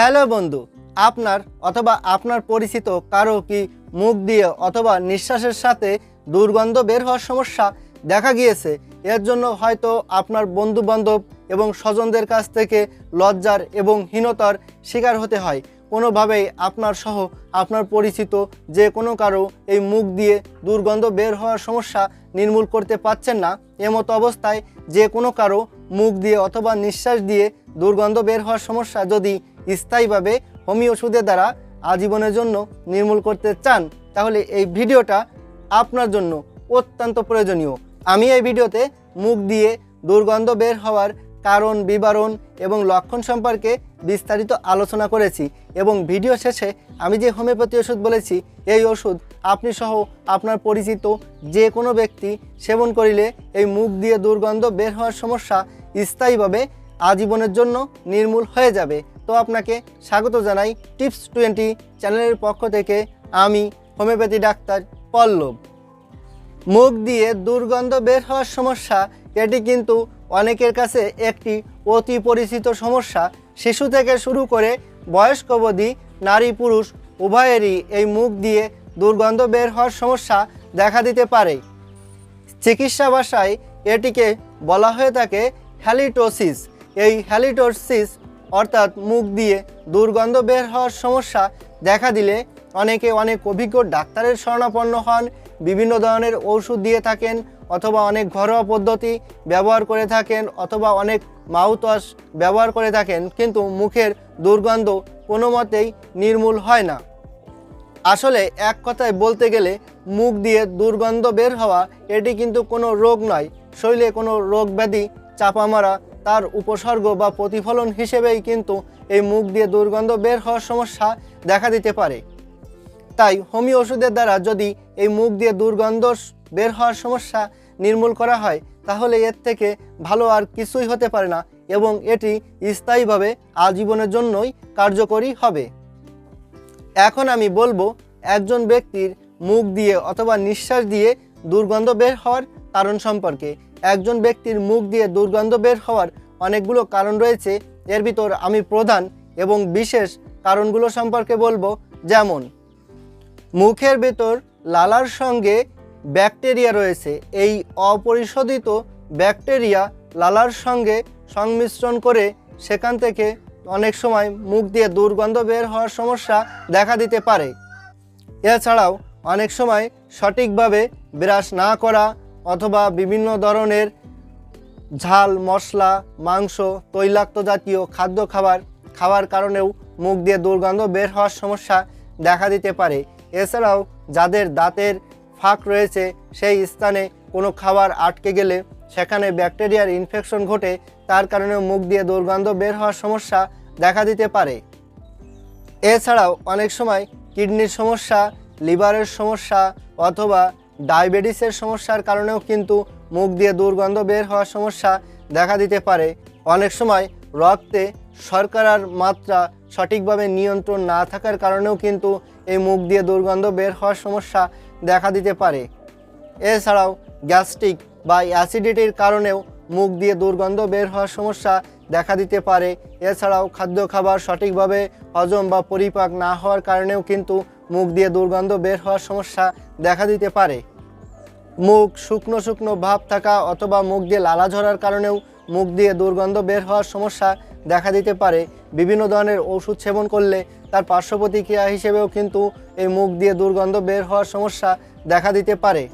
Hello বন্ধু, আপনার অথবা আপনার পরিচিত কারও কি মুখ দিয়ে অথবা নিঃশ্বাসের সাথে দুর্গন্ধ বের হওয়ার সমস্যা দেখা গিয়েছে? এর জন্য হয়তো আপনার বন্ধু বান্ধব এবং স্বজনদের কাছ থেকে লজ্জার এবং হীনতার শিকার হতে হয়। কোনোভাবেই আপনার সহ আপনার পরিচিত যে কোনো কারও এই মুখ দিয়ে দুর্গন্ধ বের হওয়ার সমস্যা নির্মূল করতে পারছেন না। এমত অবস্থায় যে কোনো কারও মুখ দিয়ে অথবা নিঃশ্বাস দিয়ে দুর্গন্ধ বের হওয়ার সমস্যা যদি স্থায়ীভাবে হোমিও ওষুধের দ্বারা আজীবনের জন্য নির্মূল করতে চান, তাহলে এই ভিডিওটা আপনার জন্য অত্যন্ত প্রয়োজনীয়। আমি এই ভিডিওতে মুখ দিয়ে দুর্গন্ধ বের হওয়ার কারণ, বিবরণ এবং লক্ষণ সম্পর্কে বিস্তারিত আলোচনা করেছি এবং ভিডিও শেষে আমি যে হোমিওপ্যাথি ওষুধ বলেছি, এই ওষুধ আপনি সহ আপনার পরিচিত যে কোনো ব্যক্তি সেবন করিলে এই মুখ দিয়ে দুর্গন্ধ বের হওয়ার সমস্যা স্থায়ীভাবে আজীবনের জন্য নির্মূল হয়ে যাবে। তো আপনাকে স্বাগত জানাই টিপস টোয়েন্টি চ্যানেলের পক্ষ থেকে আমি হোমিওপ্যাথি ডাক্তার পল্লব। মুখ দিয়ে দুর্গন্ধ বের হওয়ার সমস্যা, এটি কিন্তু অনেকের কাছে একটি অতি পরিচিত সমস্যা। শিশু থেকে শুরু করে বয়স্ক অবধি নারী পুরুষ উভয়েরই এই মুখ দিয়ে দুর্গন্ধ বের হওয়ার সমস্যা দেখা দিতে পারে। চিকিৎসা ভাষায় এটিকে বলা হয়ে থাকে হ্যালিটোসিস। এই হ্যালিটোসিস অর্থাৎ মুখ দিয়ে দুর্গন্ধ বের হওয়ার সমস্যা দেখা দিলে অনেকে অনেক অভিজ্ঞ ডাক্তারের শরণাপন্ন হন, বিভিন্ন ধরনের ওষুধ দিয়ে থাকেন অথবা অনেক ঘরোয়া পদ্ধতি ব্যবহার করে থাকেন অথবা অনেক মাউথ ওয়াশ ব্যবহার করে থাকেন, কিন্তু মুখের দুর্গন্ধ কোনো মতেই নির্মূল হয় না। আসলে এক কথায় বলতে গেলে, মুখ দিয়ে দুর্গন্ধ বের হওয়া এটি কিন্তু কোনো রোগ নয়। শরীরে কোনো রোগ ব্যাধি, চাপা মারা তার উপসর্গ বা প্রতিফলন হিসেবেই কিন্তু এই মুখ দিয়ে দুর্গন্ধ বের হওয়ার সমস্যা দেখা দিতে পারে। তাই হোমিও ওষুধের দ্বারা যদি এই মুখ দিয়ে দুর্গন্ধ বের হওয়ার সমস্যা নির্মূল করা হয়, তাহলে এর থেকে ভালো আর কিছুই হতে পারে না এবং এটি স্থায়ীভাবে আজীবনের জন্যই কার্যকরী হবে। এখন আমি বলব, একজন ব্যক্তির মুখ দিয়ে অথবা নিঃশ্বাস দিয়ে দুর্গন্ধ বের হওয়ার কারণ সম্পর্কে। একজন ব্যক্তির মুখ দিয়ে দুর্গন্ধ বের হওয়ার অনেকগুলো কারণ রয়েছে। এর ভিতর আমি প্রধান এবং বিশেষ কারণগুলো সম্পর্কে বলব, যেমন মুখের ভেতর লালার সঙ্গে ব্যাকটেরিয়া রয়েছে। এই অপরিশোধিত ব্যাকটেরিয়া লালার সঙ্গে সংমিশ্রণ করে সেখান থেকে অনেক সময় মুখ দিয়ে দুর্গন্ধ বের হওয়ার সমস্যা দেখা দিতে পারে। এছাড়াও অনেক সময় সঠিকভাবে ব্রাশ না করা অথবা বিভিন্ন ধরনের ঝাল, মশলা, মাংস, তৈলাক্ত জাতীয় খাদ্য খাবার, খাওয়ার কারণেও মুখ দিয়ে দুর্গন্ধ বের হওয়ার সমস্যা দেখা দিতে পারে। এছাড়াও যাদের দাঁতের ফাঁক রয়েছে, সেই স্থানে কোনো খাবার আটকে গেলে সেখানে ব্যাকটেরিয়ার ইনফেকশন ঘটে, তার কারণেও মুখ দিয়ে দুর্গন্ধ বের হওয়ার সমস্যা দেখা দিতে পারে। এছাড়াও অনেক সময় কিডনির সমস্যা, লিভারের সমস্যা অথবা ডায়াবেটিসের সমস্যার কারণেও কিন্তু মুখ দিয়ে দুর্গন্ধ বের হওয়ার সমস্যা দেখা দিতে পারে। অনেক সময় রক্তে শর্করার মাত্রা সঠিকভাবে নিয়ন্ত্রণ না থাকার কারণেও কিন্তু এই মুখ দিয়ে দুর্গন্ধ বের হওয়ার সমস্যা দেখা দিতে পারে। এছাড়াও গ্যাস্ট্রিক বা অ্যাসিডিটির কারণেও মুখ দিয়ে দুর্গন্ধ বের হওয়ার সমস্যা দেখা দিতে পারে। এছাড়াও খাদ্য খাবার সঠিকভাবে হজম বা পরিপাক না হওয়ার কারণেও কিন্তু মুখ দিয়ে দুর্গন্ধ বের হওয়ার সমস্যা দেখা দিতে পারে। মুখ শুকনো শুকনো ভাব থাকা অথবা মুখ দিয়ে লালা ঝরার কারণেও মুখ দিয়ে দুর্গন্ধ বের হওয়ার সমস্যা দেখা দিতে পারে। বিভিন্ন ধরনের ওষুধ সেবন করলে তার পার্শ্ব প্রতিক্রিয়া হিসেবেও কিন্তু এই মুখ দিয়ে দুর্গন্ধ বের হওয়ার সমস্যা দেখা দিতে পারে।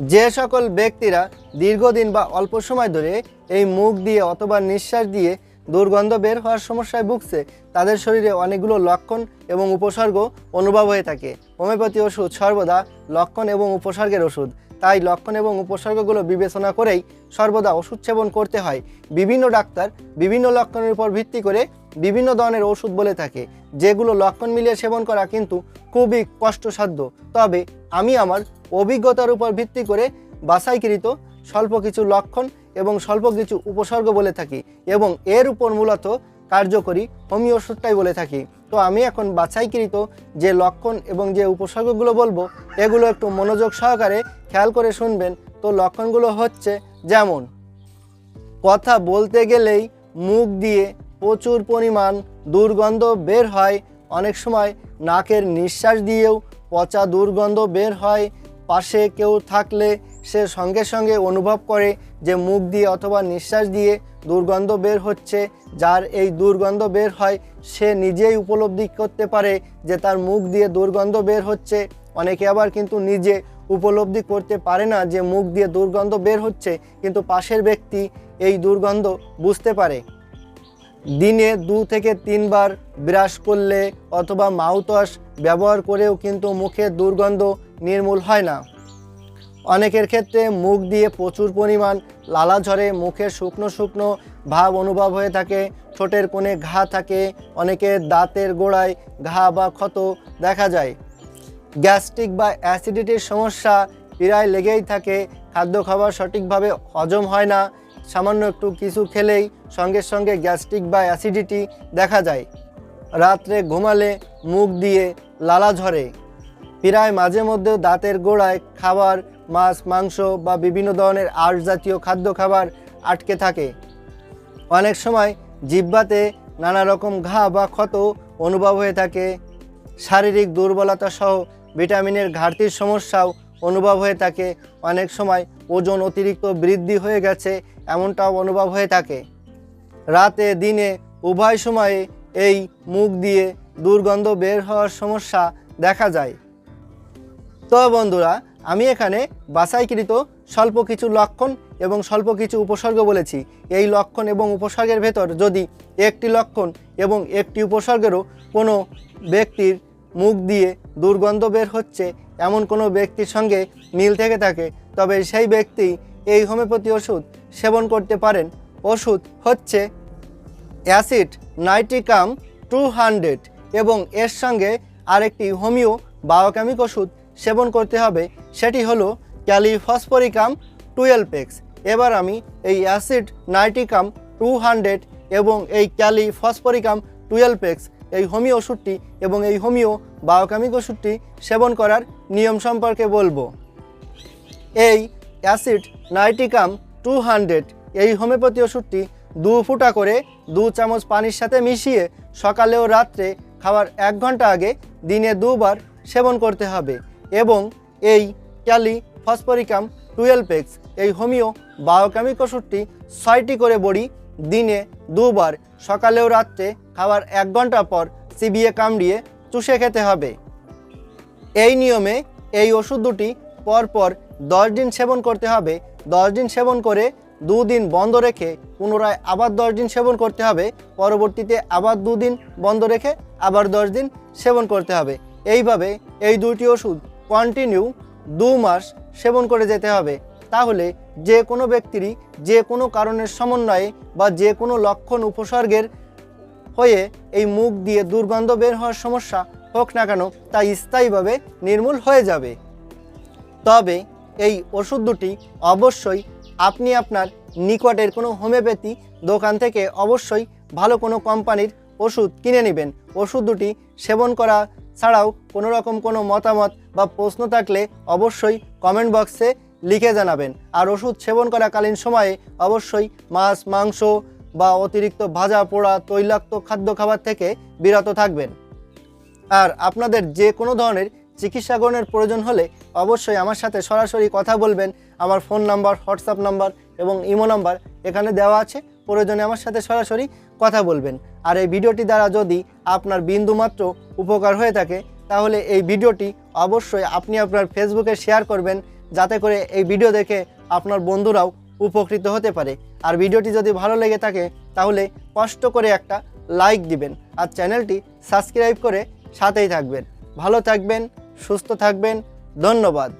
যে সকল ব্যক্তিরা দীর্ঘদিন বা অল্প সময় ধরে এই মুখ দিয়ে অথবা নিঃশ্বাস দিয়ে দুর্গন্ধ বের হওয়ার সমস্যায় ভুগছে, তাদের শরীরে অনেকগুলো লক্ষণ এবং উপসর্গ অনুভব হয়ে থাকে। হোমিওপ্যাথি ওষুধ সর্বদা লক্ষণ এবং উপসর্গের ওষুধ। তাই লক্ষণ এবং উপসর্গগুলো বিবেচনা করেই সর্বদা ওষুধ সেবন করতে হয়। বিভিন্ন ডাক্তার বিভিন্ন লক্ষণের উপর ভিত্তি করে বিভিন্ন ধরনের ওষুধ বলে থাকে, যেগুলো লক্ষণ মিলিয়ে সেবন করা কিন্তু খুবই কষ্টসাধ্য। তবে আমি আমার অভিজ্ঞতার উপর ভিত্তি করে বাছাইকৃত স্বল্প কিছু লক্ষণ এবং স্বল্প কিছু উপসর্গ বলে থাকি এবং এর উপর মূলত কার্যকরী হোমিও ওষুধটাই বলে থাকি। তো আমি এখন বাছাইকৃত যে লক্ষণ এবং যে উপসর্গগুলো বলব, এগুলো একটু মনোযোগ সহকারে খেয়াল করে শুনবেন। তো লক্ষণগুলো হচ্ছে যেমন, কথা বলতে গেলেই মুখ দিয়ে প্রচুর পরিমাণ দুর্গন্ধ বের হয়, অনেক সময় নাকের নিঃশ্বাস দিয়েও পচা দুর্গন্ধ বের হয়, পাশে কেউ থাকলে সে সঙ্গে সঙ্গে অনুভব করে যে মুখ দিয়ে অথবা নিঃশ্বাস দিয়ে দুর্গন্ধ বের হচ্ছে। যার এই দুর্গন্ধ বের হয়, সে নিজেই উপলব্ধি করতে পারে যে তার মুখ দিয়ে দুর্গন্ধ বের হচ্ছে। অনেকে আবার কিন্তু নিজে উপলব্ধি করতে পারে না যে মুখ দিয়ে দুর্গন্ধ বের হচ্ছে, কিন্তু পাশের ব্যক্তি এই দুর্গন্ধ বুঝতে পারে। দিনে দু থেকে তিনবার ব্রাশ করলে অথবা মাউথওয়াশ ব্যবহার করেও কিন্তু মুখের দুর্গন্ধ নির্মূল হয় না। অনেকের ক্ষেত্রে মুখ দিয়ে প্রচুর পরিমাণ লালা ঝরে মুখের শুকনো শুকনো ভাব অনুভব হয়ে থাকে, ঠোঁটের কোণে ঘা থাকে অনেকের দাঁতের গোড়ায় ঘা বা ক্ষত দেখা যায়। গ্যাস্ট্রিক বা অ্যাসিডিটির সমস্যা প্রায় লেগেই থাকে, খাদ্য খাবার সঠিকভাবে হজম হয় না, সামান্য একটু কিছু খেলেই সঙ্গে সঙ্গে গ্যাস্ট্রিক বা অ্যাসিডিটি দেখা যায়। রাত্রে ঘুমালে মুখ দিয়ে লালা ঝরে প্রায় মাঝে মধ্যে দাঁতের গোড়ায় খাবার মাছ, মাংস বা বিভিন্ন ধরনের আঁশ জাতীয় খাদ্য খাবার আটকে থাকে। অনেক সময় জিহ্বাতে নানা রকম ঘা বা ক্ষত অনুভব হয়ে থাকে। শারীরিক দুর্বলতা সহ ভিটামিনের ঘাটতির সমস্যাও অনুভব হয়ে থাকে। অনেক সময় ওজন অতিরিক্ত বৃদ্ধি হয়ে গেছে, এমনটাও অনুভব হয়ে থাকে। রাতে, দিনে, উভয় সময়ে এই মুখ দিয়ে দুর্গন্ধ বের হওয়ার সমস্যা দেখা যায়। তো বন্ধুরা আমি এখানে বাছাইকৃত স্বল্প কিছু লক্ষণ এবং স্বল্প কিছু উপসর্গ বলেছি। এই লক্ষণ এবং উপসর্গের ভেতর যদি একটি লক্ষণ এবং একটি উপসর্গেরও কোনো ব্যক্তির মুখ দিয়ে দুর্গন্ধ বের হচ্ছে, এমন কোনো ব্যক্তির সঙ্গে মিল থেকে থাকে, তবে সেই ব্যক্তি এই হোমিওপ্যাথি ওষুধ সেবন করতে পারেন। ওষুধ হচ্ছে অ্যাসিড নাইট্রিকাম টু হান্ড্রেড এবং এর সঙ্গে আরেকটি হোমিও বায়োকেমিক ওষুধ সেবন করতে হবে, সেটি হলো ক্যালিফসফরিকাম টুয়েলভ এক্স। এবার আমি এই অ্যাসিড নাইট্রিকাম টু হান্ড্রেড এবং এই ক্যালিফসফরিকাম টুয়েলভ এক্স, এই হোমিও ওষুধটি এবং এই হোমিও বায়োকামিক ওষুধটি সেবন করার নিয়ম সম্পর্কে বলব। এই অ্যাসিড নাইট্রিকাম টু হান্ড্রেড, এই হোমিওপ্যাথি ওষুধটি দু ফুটা করে দু চামচ পানির সাথে মিশিয়ে সকালে ও রাত্রে খাওয়ার এক ঘণ্টা আগে দিনে দুবার সেবন করতে হবে। এবং এই ক্যালি ফসফরিকাম টুয়েলভ এক্স এই হোমিও বায়োকেমিক ওষুধটি ছয়টি করে বড়ি দিনে দুবার সকালে ও রাত্রে খাওয়ার এক ঘণ্টা পর চিবিয়ে কামড়িয়ে চুষে খেতে হবে। এই নিয়মে এই ওষুধ দুটি পরপর দশ দিন সেবন করতে হবে। দশ দিন সেবন করে দুদিন বন্ধ রেখে পুনরায় আবার দশ দিন সেবন করতে হবে। পরবর্তীতে আবার দুদিন বন্ধ রেখে আবার দশ দিন সেবন করতে হবে। এইভাবে এই দুটি ওষুধ কন্টিনিউ দু মাস সেবন করে যেতে হবে। তাহলে যে কোনো ব্যক্তিরই যে কোনো কারণের সমন্বয়ে বা যে কোনো লক্ষণ উপসর্গের হয়ে এই মুখ দিয়ে দুর্গন্ধ বের হওয়ার সমস্যা হোক না কেন, তা স্থায়ীভাবে নির্মূল হয়ে যাবে। তবে এই ওষুধ দুটি অবশ্যই আপনি আপনার নিকটের কোনো হোমিওপ্যাথি দোকান থেকে অবশ্যই ভালো কোনো কোম্পানির ওষুধ কিনে নেবেন। ওষুধ দুটি সেবন করা ছাড়াও কোনো রকম কোনো মতামত বা প্রশ্ন থাকলে অবশ্যই কমেন্ট বক্সে লিখে জানাবেন। আর ওষুধ সেবন করাকালীন সময়ে অবশ্যই মাছ, মাংস বা অতিরিক্ত ভাজা, পোড়া, তৈলাক্ত খাদ্য খাবার থেকে বিরত থাকবেন। আর আপনাদের যে কোনো ধরনের চিকিৎসা গ্রহণের প্রয়োজন হলে অবশ্যই আমার সাথে সরাসরি কথা বলবেন। আমার ফোন নাম্বার হোয়াটসঅ্যাপ নাম্বার এবং ইমো নাম্বার এখানে দেওয়া আছে। প্রয়োজনে আমার সাথে সরাসরি কথা বলবেন। আর এই ভিডিওটি দ্বারা যদি আপনার বিন্দুমাত্র উপকার হয়ে থাকে, তাহলে এই ভিডিওটি অবশ্যই আপনি আপনার ফেসবুকে শেয়ার করবেন, যাতে করে এই ভিডিও দেখে আপনার বন্ধুরাও উপকৃত হতে পারে। আর ভিডিওটি যদি ভালো লেগে থাকে, তাহলে কষ্ট করে একটা লাইক দিবেন আর চ্যানেলটি সাবস্ক্রাইব করে সাথেই থাকবেন। ভালো থাকবেন, সুস্থ থাকবেন, ধন্যবাদ।